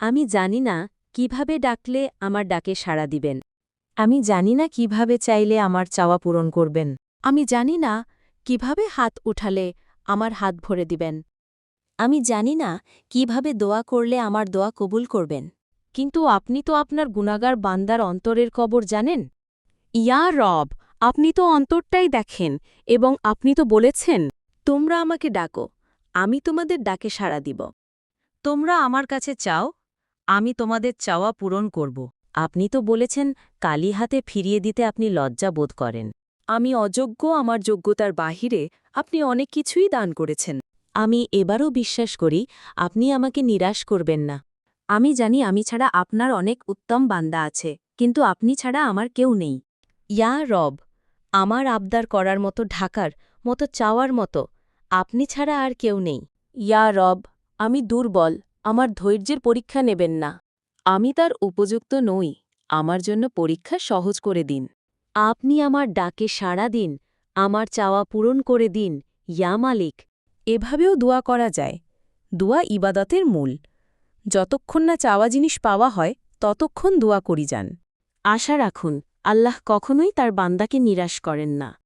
আমি জানি না কীভাবে ডাকলে আমার ডাকে সাড়া দিবেন। আমি জানি না কীভাবে চাইলে আমার চাওয়া পূরণ করবেন। আমি জানি না কীভাবে হাত উঠালে আমার হাত ভরে দিবেন। আমি জানি না কীভাবে দোয়া করলে আমার দোয়া কবুল করবেন। কিন্তু আপনি তো আপনার গুণাগার বান্দার অন্তরের কবর জানেন? ইয়া রব, আপনি তো অন্তরটাই দেখেন এবং আপনি তো বলেছেন, তোমরা আমাকে ডাকো, আমি তোমাদের ডাকে সাড়া দিব। তোমরা আমার কাছে চাও আমি তোমাদের চাওয়া পূরণ করব। আপনি তো বলেছেন কালি হাতে ফিরিয়ে দিতে আপনি লজ্জা বোধ করেন। আমি অযোগ্য আমার যোগ্যতার বাহিরে আপনি অনেক কিছুই দান করেছেন। আমি এবারও বিশ্বাস করি আপনি আমাকে নিরাশ করবেন না। আমি জানি আমি ছাড়া আপনার অনেক উত্তম বান্দা আছে কিন্তু আপনি ছাড়া আমার কেউ নেই। ইয়া রব আমার আবদার করার মতো ঢাকার মতো চাওয়ার মতো আপনি ছাড়া আর কেউ নেই। ইয়া রব আমি দুর্বল। আমার ধৈর্যের পরীক্ষা নেবেন না। আমি তার উপযুক্ত নই, আমার জন্য পরীক্ষা সহজ করে দিন। আপনি আমার ডাকে সাড়া দিন, আমার চাওয়া পূরণ করে দিন, ইয়া মালিক। এভাবেও দোয়া করা যায়। দোয়া ইবাদতের মূল। যতক্ষণ না চাওয়া জিনিস পাওয়া হয়, ততক্ষণ দোয়া করি যান। আশা রাখুন, আল্লাহ কখনোই তার বান্দাকে নিরাশ করেন না।